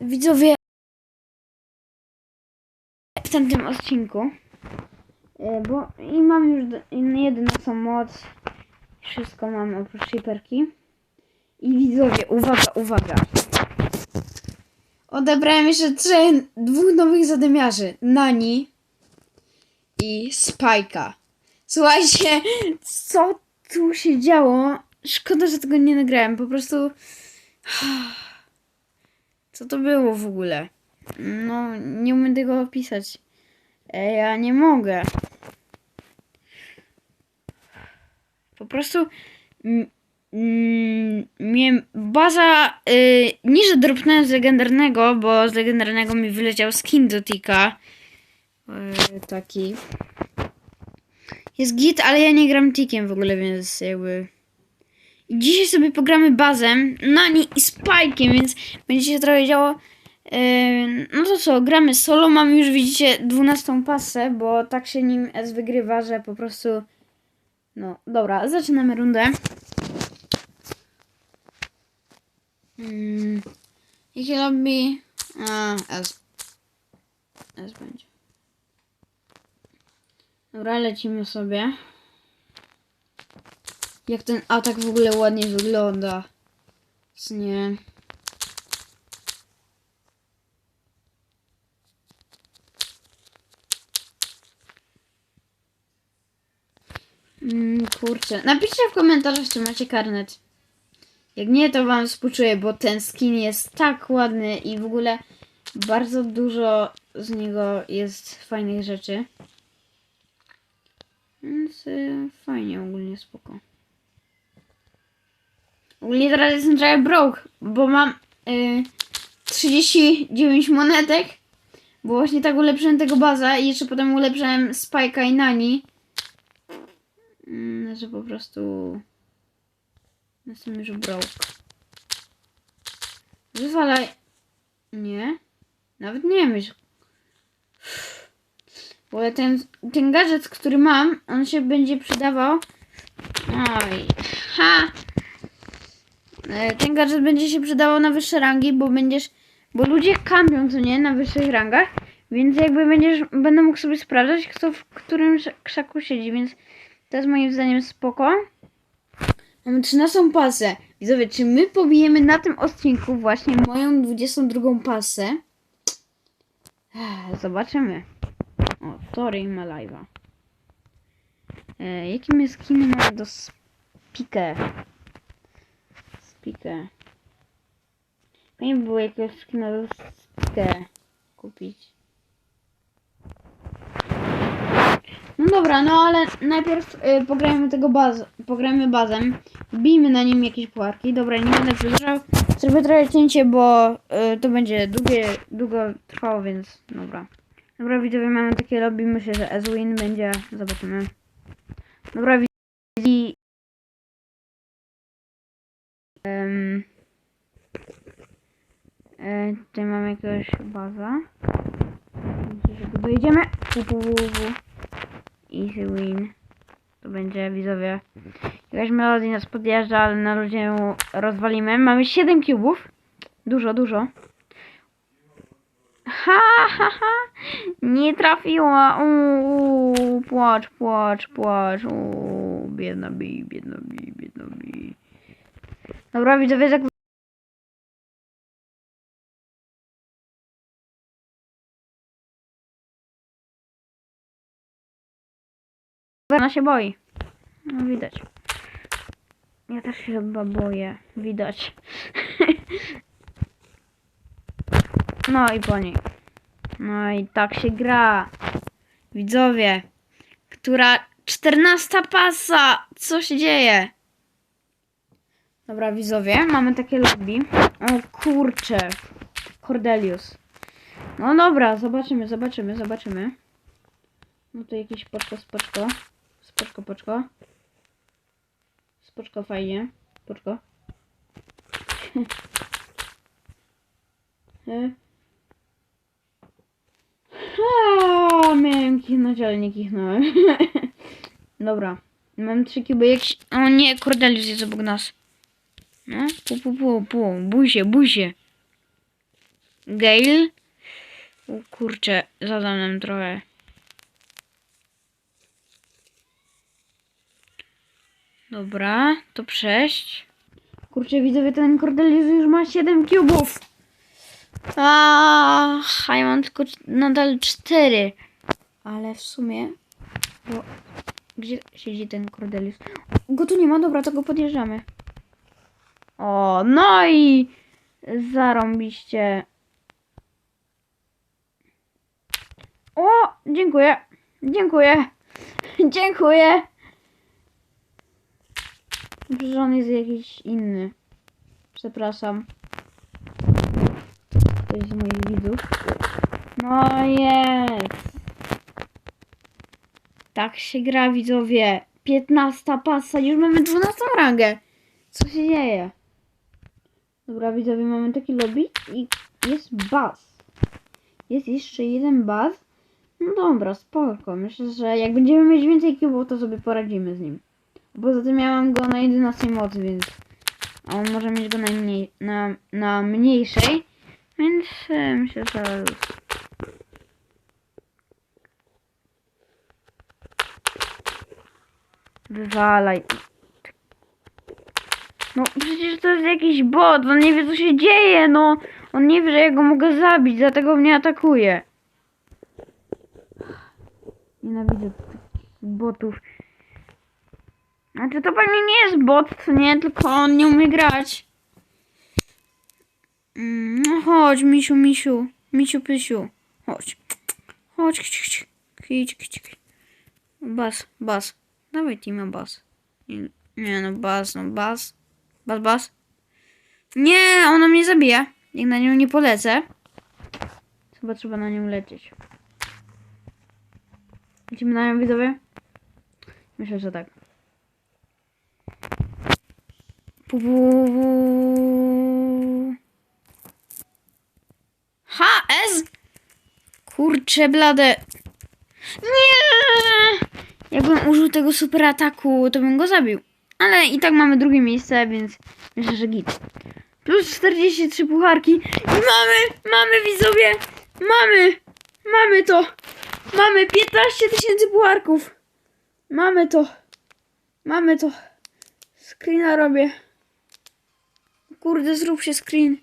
widzowie w tamtym odcinku. E, Bo i mam już jedyną moc. Wszystko mam oprócz shiperki. I widzowie, uwaga, uwaga. Odebrałem jeszcze trzech, dwóch nowych zadymiarzy. Nani i Spajka. Słuchajcie, co tu się działo? Szkoda, że tego nie nagrałem. Po prostu. Co to było w ogóle? No, nie umiem tego opisać. E, ja nie mogę. Po prostu. Miałem baza. Y, nie, że dropnąłem z legendarnego, bo z legendarnego mi wyleciał skin do Tika. Y, taki. Jest git, ale ja nie gram Tikiem w ogóle, więc jakby. Dzisiaj sobie pogramy bazem, Nani i Spike'iem, więc będzie się trochę działo. Yy, no to co, gramy solo, mamy już widzicie 12 pasę, bo tak się nim S wygrywa, że po prostu... No, dobra, zaczynamy rundę. Mm, jakie lobby? A, S. S będzie. Dobra, lecimy sobie. Jak ten atak w ogóle ładnie wygląda. Nie. Mm, kurczę. Napiszcie w komentarzach, czy macie karnet. Jak nie, to wam współczuję, bo ten skin jest tak ładny i w ogóle bardzo dużo z niego jest fajnych rzeczy. Więc y, fajnie, ogólnie spoko. Ogólnie teraz jestem trochę broke, bo mam y, 39 monetek. Bo właśnie tak ulepszyłem tego baza i jeszcze potem ulepszyłem Spike'a i Nani. Mm, że po prostu jestem już broke. Wywalaj. Nie. Nawet nie myśl. Bo ten, ten gadżet, który mam, on się będzie przydawał. Oj. Ha! E, Ten gadżet będzie się przydawał na wyższe rangi, bo będziesz. Bo ludzie kampią, co nie, na wyższych rangach. Więc jakby będziesz. Będę mógł sobie sprawdzać, kto w którym krzaku siedzi, więc to jest moim zdaniem spoko. Mamy 13 pasę. Widzowie, czy my pobijemy na tym odcinku właśnie moją 22 pasę? Zobaczymy. O, Tory ma live'a. E, jakie my skiny mamy do Spikę? Spikę. Fajnie by było jakiegoś skina do Spikę kupić. No dobra, no ale najpierw y, pograjmy tego baz, pograjmy bazem. Bijmy na nim jakieś pułapki. Dobra, nie będę przedłużał. Zrobię trochę cięcie, bo y, to będzie długie, długo trwało, więc dobra. Dobra, widzowie, mamy takie lobby. Myślę, że Ezwin będzie. Zobaczymy. Dobra, widzowie. Um, e, tutaj mamy jakiegoś baza. Myślę, dojedziemy. Easy win. To będzie widzowie. Jakaś melodii nas podjeżdża, ale na ludzie ją rozwalimy. Mamy 7 kubów. Dużo, dużo. Ha, ha, ha. Nie trafiła. Uuu, płacz, płacz, płacz. Uuu, biedna bi, biedna bi, biedna bi. Dobra, widzowie, jak Ona się boi. No widać. Ja też się chyba boję. Widać. no i po niej. No i tak się gra. Widzowie. Która... czternasta pasa! Co się dzieje? Dobra, widzowie. Mamy takie lobby. O kurcze. Cordelius. No dobra, zobaczymy, zobaczymy, zobaczymy. No to jakieś poczko, spoczko. Spoczko, poczko. Spoczko fajnie. Poczko. E. A, miałem kichnąć, ale nie kichnąłem. Dobra. Mam trzy kuby. Jak... się- O nie, Cordelius jest obok nas. No, pu, pu, pu, pu. Bój się, bój się. Gale. O kurczę, zadam nam trochę. Dobra, to przejść. Kurczę, widzowie, ten Cordelius już ma 7 cubów. A, a ja mam tylko nadal 4. Ale w sumie. Bo gdzie siedzi ten Cordelius? Go tu nie ma, dobra, to go podjeżdżamy. O, no i zarąbiście. O, dziękuję. Dziękuję. Dziękuję. Że on jest jakiś inny. Przepraszam. Ktoś z moich widzów. No jest. Tak się gra, widzowie. 15 pasa, już mamy 12 rangę. Co się dzieje? Dobra, widzowie, mamy taki lobby i jest baz. Jest jeszcze jeden baz. No dobra, spoko. Myślę, że jak będziemy mieć więcej cubów, to sobie poradzimy z nim. Poza tym ja mam go na 11 mocy, więc... A on może mieć go najmniej, na, na mniejszej. Więc e, myślę, że... Wywalaj. No przecież to jest jakiś bot, on nie wie co się dzieje, no. On nie wie, że ja go mogę zabić, dlatego mnie atakuje. Nienawidzę takich botów. Znaczy to pewnie nie jest bot, nie, tylko on nie umie grać. Mm, No chodź, misiu, misiu. Misiu, pysiu. Chodź. Chodź, kć, kć. Kć, kć, kć. Bas, bas. Dawaj teama bas. Nie, nie no, bas, no bas. Bas, bas. Nie, ona mnie zabija. Jak na nią nie polecę. Chyba trzeba na nią lecieć. Lecimy na nią, widzowie? Myślę, że tak. HS? Kurcze blade. Nie! Jakbym użył tego super ataku, to bym go zabił. Ale i tak mamy drugie miejsce, więc myślę, że git. Plus 43 pucharki. I mamy, mamy widzowie, mamy, mamy to. Mamy 15 tysięcy pucharków. Mamy to. Mamy to. Screena robię. Kurde, zrób się screen.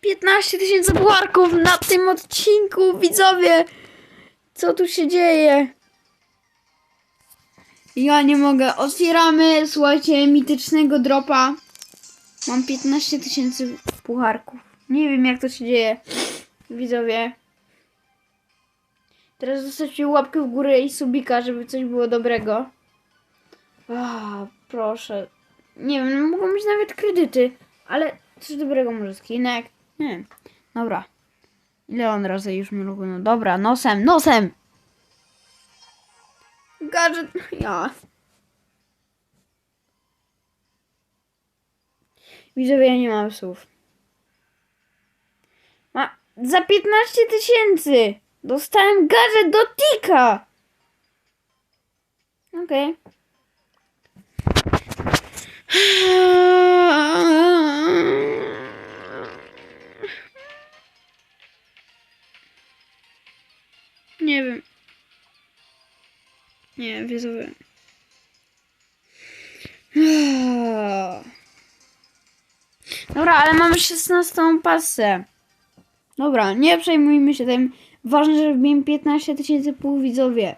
15 tysięcy pucharków na tym odcinku, widzowie. Co tu się dzieje? Ja nie mogę. Otwieramy, słuchajcie, mitycznego dropa. Mam 15 tysięcy pucharków. Nie wiem, jak to się dzieje, widzowie. Teraz zostawcie łapkę w górę i subika, żeby coś było dobrego. A, proszę. Nie wiem, no mogą być nawet kredyty, ale coś dobrego może skinek. Nie wiem. Dobra. Ile on razy już mrugnął? No dobra, nosem, nosem! Gadżet, ja. Widzowie, ja nie mam słów. Ma, za 15 tysięcy dostałem gadżet do tika! Okej. Nie Nie, widzowie. Dobra, ale mamy 16 pasę. Dobra, nie przejmujmy się tym. Ważne, że wbiłem 15 tysięcy pół widzowie.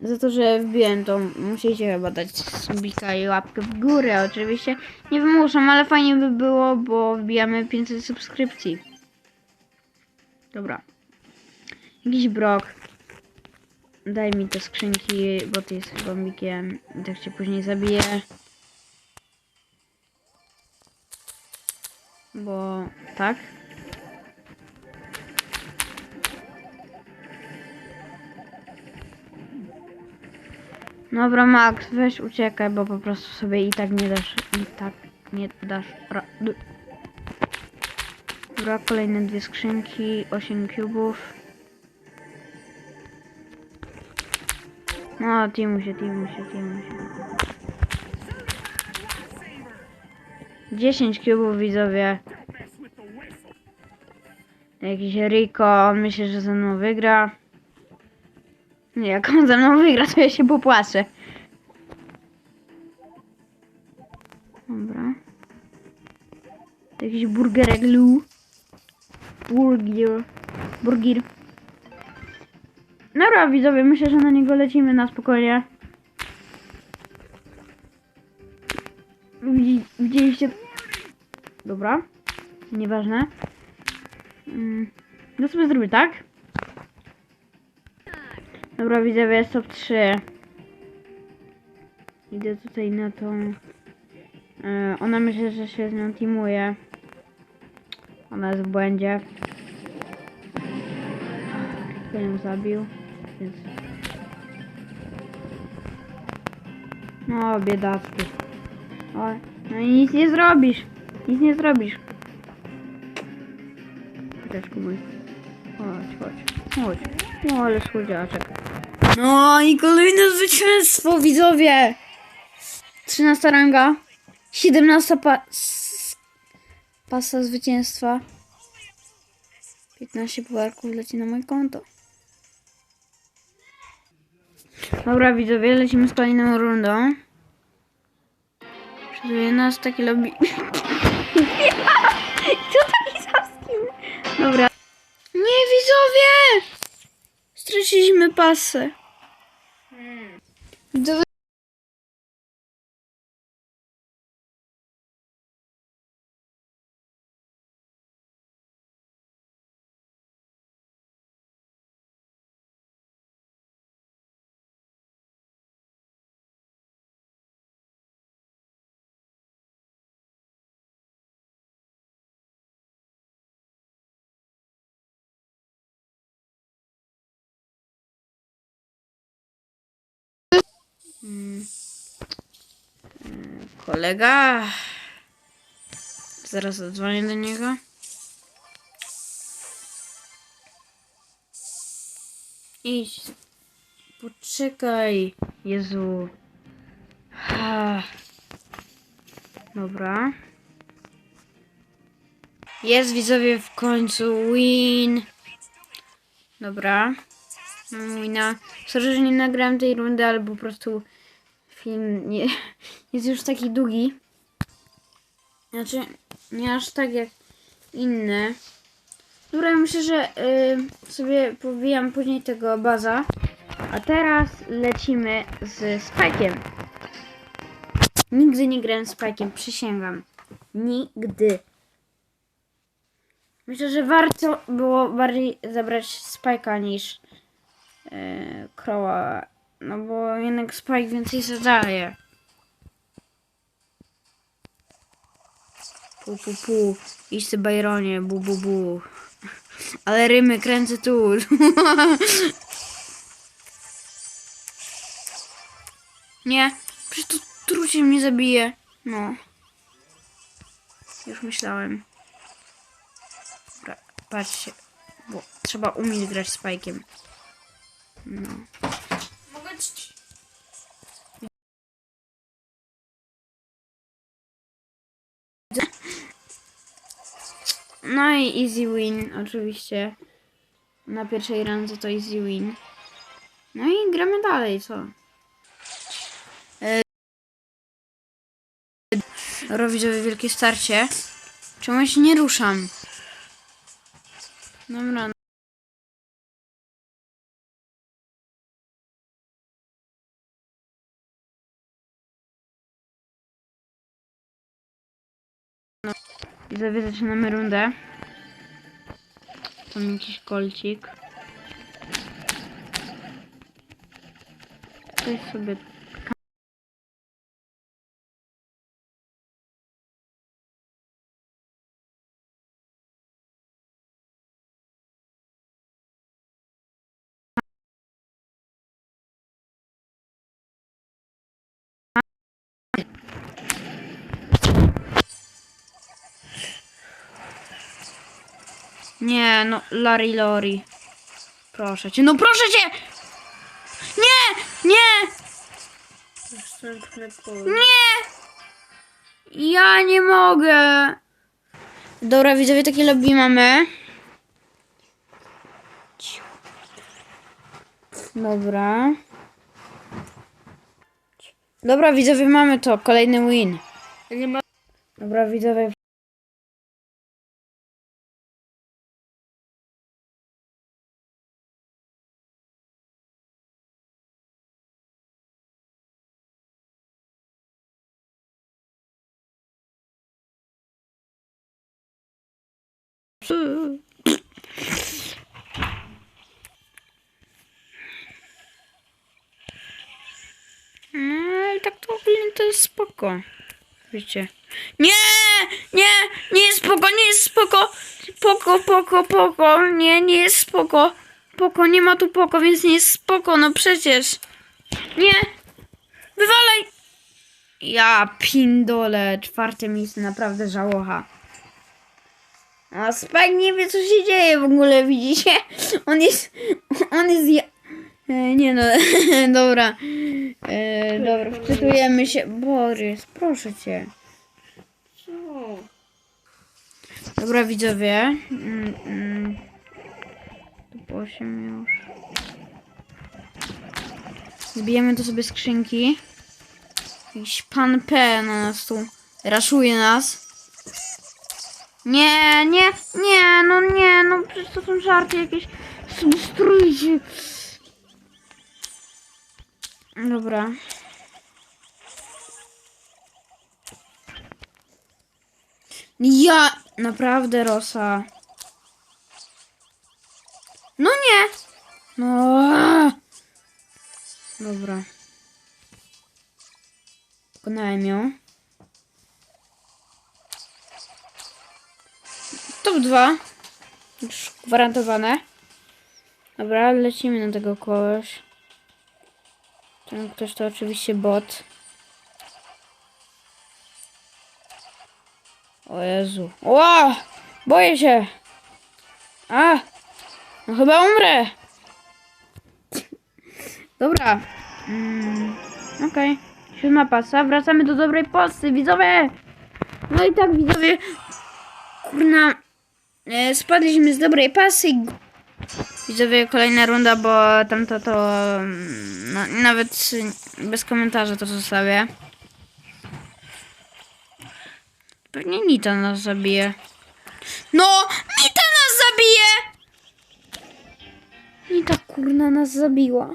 Za to, że wbiłem to musicie chyba dać subika i łapkę w górę. Oczywiście nie wymuszam, ale fajnie by było, bo wbijamy 500 subskrypcji. Dobra. Jakiś brok. Daj mi te skrzynki, bo ty jesteś bombikiem i tak cię później zabiję. Bo tak. Dobra, Max, weź uciekaj, bo po prostu sobie i tak nie dasz, i tak nie dasz. Dobra, kolejne dwie skrzynki, 8 kubów. No, się, teamu się. 10 kubów widzowie. Jakiś Rico, on myśli, że ze mną wygra. Jak on ze mną wygra, to ja się popłaczę. Dobra. Jakiś burgerek Lu. Burgier. Burgir. Dobra, widzowie, myślę, że na niego lecimy na spokojnie. Widzi, widzieliście... Dobra. Nieważne. Mm. No sobie zrobię tak. Dobra, widzowie, jest top 3. Idę tutaj na tą... E, ona myśli, że się z nią teamuje. Ona jest w błędzie. Kto ją zabił, więc... No, biedacki. O, no i nic nie zrobisz. Nic nie zrobisz. Piesku mój. Chodź, chodź. Chodź. No, ale słodziaczek. No i kolejne zwycięstwo, widzowie! 13 ranga. 17 pa pasa zwycięstwa. 15 puarków leci na moje konto. Dobra, widzowie, lecimy z kolejną rundą. Przygotuje nas takie lobby. Co taki zaskim? Dobra. Nie, widzowie! Straciliśmy pasę. Widzowie. Kolega. Zaraz zadzwonię do niego. Idź. Poczekaj. Jezu. Dobra. Jest widzowie w końcu win. Dobra. Mam wina. Sorry, że nie nagrałem tej rundy, ale po prostu film nie, jest już taki długi. Znaczy, nie aż tak jak inne. Dobra, myślę, że y, sobie pobijam później tego baza. A teraz lecimy z Spike'iem. Nigdy nie grałem z Spike'iem, przysięgam. Nigdy. Myślę, że warto było bardziej zabrać Spike'a niż yy, Crowa. No bo jednak Spike więcej zadaje. Pu, pu, pu. Idź ty bu, bu, bu. Ale rymy kręcę tu. Nie, przecież to trucie mnie zabije. No. Już myślałem. Dobra, patrzcie. Bo trzeba umieć grać z Spike'iem. No. No i easy win, oczywiście. Na pierwszej randze to easy win. No i gramy dalej, co? E... Robi sobie wielkie starcie. Czemu się nie ruszam? Dobra. Widzowie, zaczynamy rundę. Tam jakiś kolcik. Coś sobie... Nie, no, Larry Lori. Proszę cię, no proszę cię! Nie! Nie! Nie! Ja nie mogę. Dobra, widzowie, takie lobby mamy. Dobra. Dobra, widzowie, mamy to. Kolejny win. Dobra, widzowie, No, ale tak to ogólnie to jest spoko. Wiecie. Nie! Nie! Nie jest spoko, nie jest spoko! Poko, poko, poko. Nie, nie jest spoko. Poko, nie ma tu poko, więc nie jest spoko, no przecież. Nie! Wywalaj! Ja pindole. Czwarte miejsce, naprawdę żałocha. A Spike nie wie, co się dzieje w ogóle, widzicie? On jest... On jest... Ja... E, nie no, dobra. E, dobra, wczytujemy się. Borys, proszę cię. Co? Dobra, widzowie. Mm, mm. Tu po 8 już. Zbijemy to sobie skrzynki. Jakiś pan P na nas tu raszuje nas. Nie, nie, nie, no nie, no przecież to są żarty jakieś. Substrujcie. Dobra. Ja, naprawdę, Rosa. No nie. No. Dobra. Pokonałem ją. Top 2. Już gwarantowane. Dobra, lecimy na tego kogoś. Ten ktoś to oczywiście bot. O Jezu. Ła! Boję się. A! No chyba umrę. Dobra. Mm, Okej. Siódma pasa. Wracamy do dobrej posty, widzowie. No i tak, widzowie. Kurna. E, spadliśmy z dobrej pasy. Widzowie, kolejna runda, bo tamto to... mm, No, nawet bez komentarza to zostawię. Pewnie Nita nas zabije. No! Nita nas zabije! Nita kurna nas zabiła.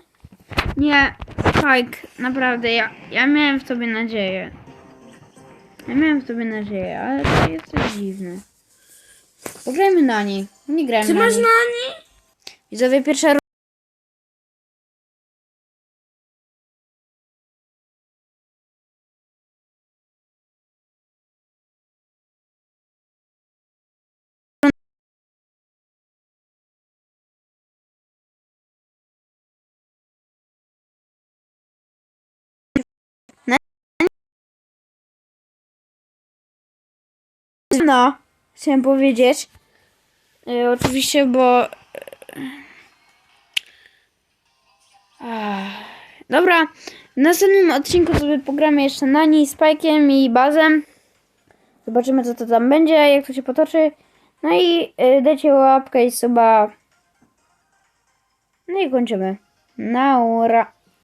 Nie, Spike, naprawdę, ja, ja miałem w tobie nadzieję. Ja miałem w tobie nadzieję, ale to jesteś dziwny. Pograjmy na niej. Nie grajmy Ty na masz niej. na niej? Widzowie, pierwsza ru- No, chciałem powiedzieć. E, oczywiście, bo. e. Dobra, w następnym odcinku sobie pogramy jeszcze na niej z Pajkiem i Bazem. Zobaczymy, co to tam będzie, jak to się potoczy. No i y, dajcie łapkę i suba. No i kończymy. Naura.